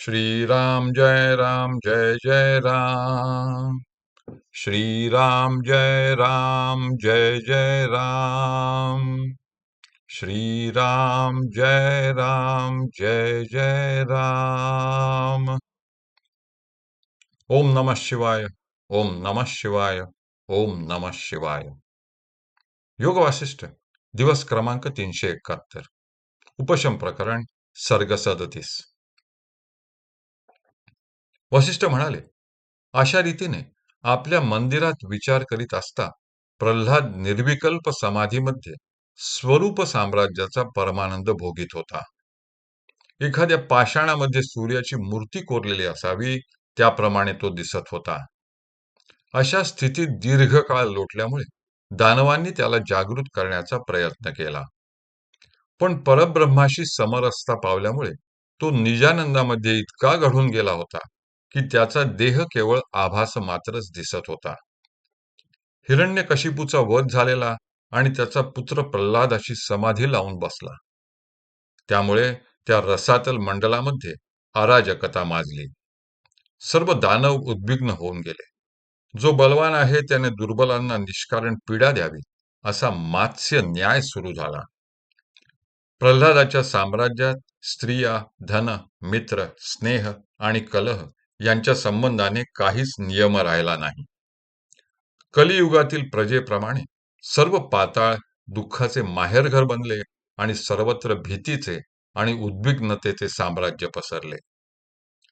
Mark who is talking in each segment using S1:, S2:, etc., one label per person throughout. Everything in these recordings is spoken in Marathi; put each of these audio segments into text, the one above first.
S1: श्रीराम जय राम जय जय राम श्रीराम जय राम जय जय राम श्रीराम जय राम जय जय राम ओम नमः शिवाय ओम नमः शिवाय ओम नमः शिवाय योग वासिष्ठ दिवस क्रमांक तीनशे एकाहत्तर उपशम प्रकरण सर्ग सदतीस वशिष्ठ म्हणाले अशा रीतीने आपल्या मंदिरात विचार करीत असता प्रल्हाद निर्विकल्प समाधीमध्ये स्वरूप साम्राज्याचा परमानंद भोगीत होता. एखाद्या पाषाणामध्ये सूर्याची मूर्ती कोरलेली असावी त्याप्रमाणे तो दिसत होता. अशा स्थितीत दीर्घकाळ लोटल्यामुळे दानवांनी त्याला जागृत करण्याचा प्रयत्न केला. पण परब्रह्माशी समरसता पावल्यामुळे तो निजानंदामध्ये इतका घडून गेला होता. की त्याचा देह केवळ आभास मात्रच दिसत होता. हिरण्यकशिपूचा वध झालेला आणि त्याचा पुत्र प्रल्हादाशी समाधी लावून बसला. त्यामुळे त्या रसातल मंडलामध्ये अराजकता माजली. सर्व दानव उद्विग्न होऊन गेले. जो बलवान आहे त्याने दुर्बलांना निष्कारण पीडा द्यावी असा मात्स्य न्याय सुरू झाला. प्रल्हादाच्या साम्राज्यात स्त्रिया धन मित्र स्नेह आणि कलह यांच्या संबंधाने काहीच नियम राहिला नाही. कलियुगातील प्रजेप्रमाणे सर्व पाताळ दुःखाचे माहेरघर बनले आणि सर्वत्र भीतीचे आणि उद्विग्नतेचे साम्राज्य पसरले.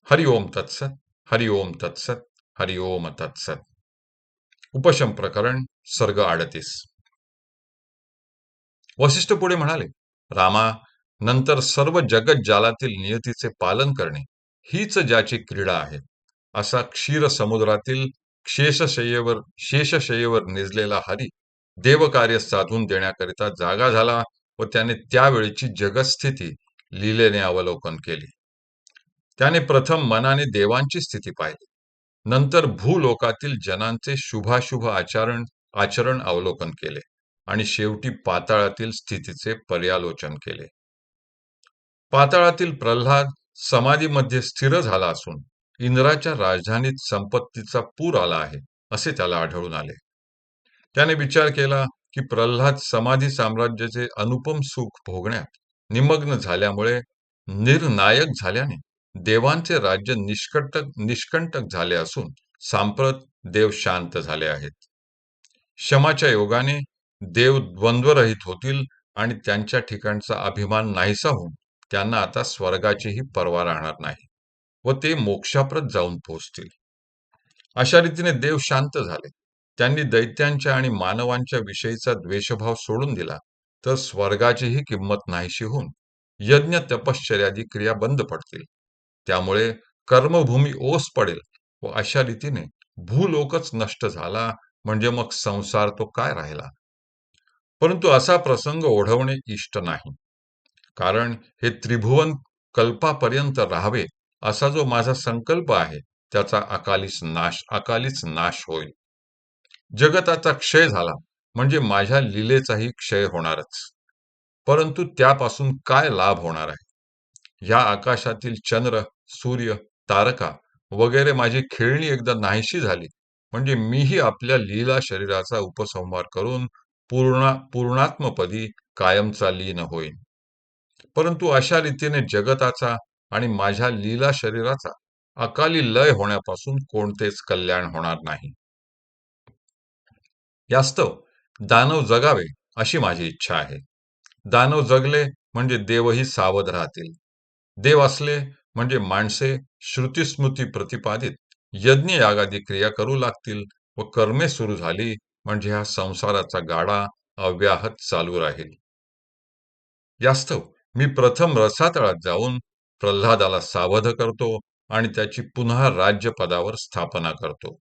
S1: हरि ओम तत्सत हरि ओम तत्सत हरि ओम तत्सत. उपशम प्रकरण सर्ग अडतीस वशिष्ठ पुढे म्हणाले रामा नंतर सर्व जगत जालातील नियतीचे पालन करणे हीच ज्याची क्रीडा आहे. असा क्षीर समुद्रातील शेषशय्येवर शेषशय्येवर निजलेला हरी देवकार्य साधून देण्याकरिता जागा झाला व त्याने त्यावेळीची जगस्थिती लिलेने अवलोकन केली. त्याने प्रथम मनाने देवांची स्थिती पाहिली. नंतर भूलोकातील जनांचे शुभाशुभ आचरण आचरण अवलोकन केले आणि शेवटी पाताळातील स्थितीचे पर्यालोचन केले. पाताळातील प्रल्हाद समाधीमध्ये स्थिर झाला असून इंद्राच्या राजधानीत संपत्तीचा पूर आला आहे असे त्याला आढळून आले. त्याने विचार केला की प्रल्हाद समाधी साम्राज्याचे अनुपम सुख भोगण्यात निमग्न झाल्यामुळे निर्नायक झाल्याने देवांचे राज्य निष्कंटक निष्कंटक झाले असून सांप्रत देव शांत झाले आहेत. क्षमाच्या योगाने देव द्वंद्वरहित होतील आणि त्यांच्या ठिकाणचा अभिमान नाहीसा होऊन त्यांना आता स्वर्गाचीही पर्वा राहणार नाही व ते मोक्षाप्रत जाऊन पोहोचतील. अशा रीतीने देव शांत झाले. त्यांनी दैत्यांच्या आणि मानवांच्या विषयीचा द्वेषभाव सोडून दिला तर स्वर्गाचीही किंमत नाहीशी होऊन यज्ञ तपश्चर्यादी क्रिया बंद पडतील. त्यामुळे कर्मभूमी ओस पडेल व अशा रीतीने भूलोकच नष्ट झाला म्हणजे मग संसार तो काय राहिला? परंतु असा प्रसंग ओढवणे इष्ट नाही. कारण हे त्रिभुवन कल्पापर्यंत राहावे असा जो माझा संकल्प आहे त्याचा अकालीच नाश अकालीच नाश होईल. जगताचा क्षय झाला म्हणजे माझ्या लीलेचाही क्षय होणारच. परंतु त्यापासून काय लाभ होणार आहे? या आकाशातील चंद्र सूर्य तारका वगैरे माझी खेळणी एकदा नाहीशी झाली म्हणजे मीही आपल्या लीला शरीराचा उपसंहार करून पूर्ण पूर्णात्मपदी कायमचा लीन होईन. परंतु अशा रीतीने जगताचा आणि माझ्या लीला शरीराचा अकाली लय होण्यापासून कोणतेच कल्याण होणार नाही. यास्तव दानव जगावे अशी माझी इच्छा आहे. दानव जगले म्हणजे देवही सावध राहतील. देव असले म्हणजे माणसे श्रुतीस्मृती प्रतिपादित यज्ञ यागादी क्रिया करू लागतील व कर्मे सुरू झाली म्हणजे हा संसाराचा गाडा अव्याहत चालू राहील. यास्तव मी प्रथम रसातळात जाऊन प्रल्हादाला सावध करतो आणि त्याची पुन्हा राज्यपदावर स्थापना करतो.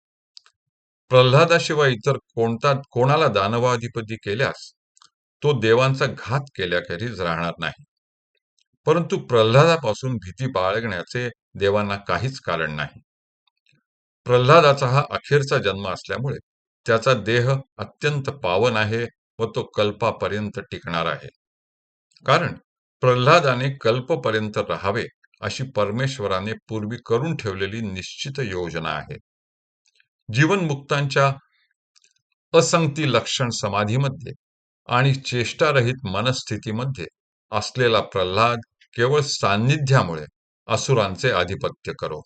S1: प्रल्हादाशिवाय इतर कोणता कोणाला दानवाधिपती केल्यास तो देवांचा घात केल्याखेरीज राहणार नाही. परंतु प्रल्हादापासून भीती बाळगण्याचे देवांना काहीच कारण नाही. प्रल्हादाचा हा अखेरचा जन्म असल्यामुळे त्याचा देह अत्यंत पावन आहे व तो कल्पापर्यंत टिकणार आहे. कारण प्रल्हादाने कल्पपर्यंत राहावे अशी परमेश्वराने पूर्वी करून ठेवलेली निश्चित योजना आहे. जीवनमुक्तांच्या असंगती लक्षण समाधीमध्ये आणि चेष्टारहित मनस्थितीमध्ये असलेला प्रल्हाद केवळ सान्निध्यामुळे असुरांचे आधिपत्य करो.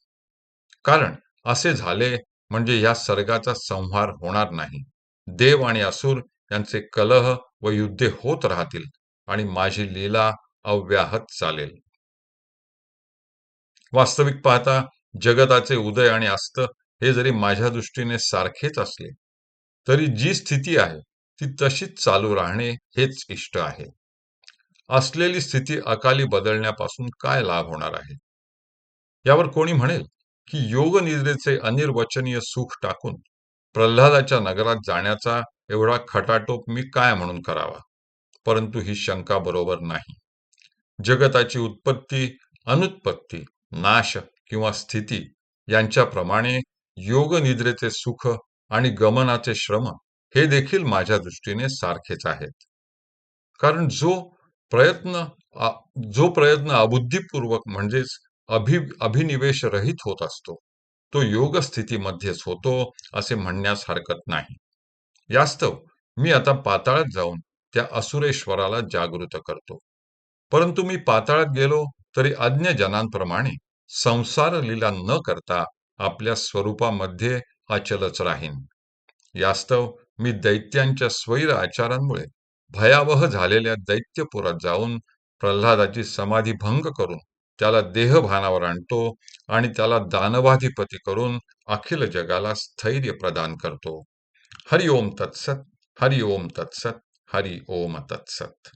S1: कारण असे झाले म्हणजे या सर्गाचा संहार होणार नाही. देव आणि असुर यांचे कलह व युद्धे होत राहतील आणि माझी लीला अव्याहत चालेल. वास्तविक पाहता जगताचे उदय आणि अस्त हे जरी माझ्या दृष्टीने सारखेच असले तरी जी स्थिती आहे ती तशीच चालू राहणे हेच इष्ट आहे. असलेली स्थिती अकाली बदलण्यापासून काय लाभ होणार आहे? यावर कोणी म्हणेल की योग निद्रेचे अनिर्वचनीय सुख टाकून प्रल्हादाच्या नगरात जाण्याचा एवढा खटाटोप मी काय म्हणून करावा? परंतु ही शंका बरोबर नाही. जगताची उत्पत्ती अनुत्पत्ती नाश किंवा स्थिती यांच्याप्रमाणे योग निद्रेचे सुख आणि गमनाचे श्रम हे देखील माझ्या दृष्टीने सारखेच आहेत. कारण जो प्रयत्न जो प्रयत्न अबुद्धीपूर्वक म्हणजेच अभि अभिनिवेश रहित होत असतो तो योग स्थितीमध्येच होतो असे म्हणण्यास हरकत नाही. यास्तव मी आता पाताळात जाऊन त्या असुरेश्वराला जागृत करतो. परंतु मी पाताळात गेलो तरी अज्ञजनांप्रमाणे संसार लीला न करता आपल्या स्वरूपामध्ये अचलच राहीन. यास्तव मी दैत्यांच्या स्वैर आचारांमुळे भयावह झालेल्या दैत्यपुरात जाऊन प्रल्हादाची समाधी भंग करून त्याला देहभानावर आणतो आणि त्याला दानवाधिपती करून अखिल जगाला स्थैर्य प्रदान करतो. हरि ओम तत्सत हरि ओम तत्सत हरि ओम तत्सत.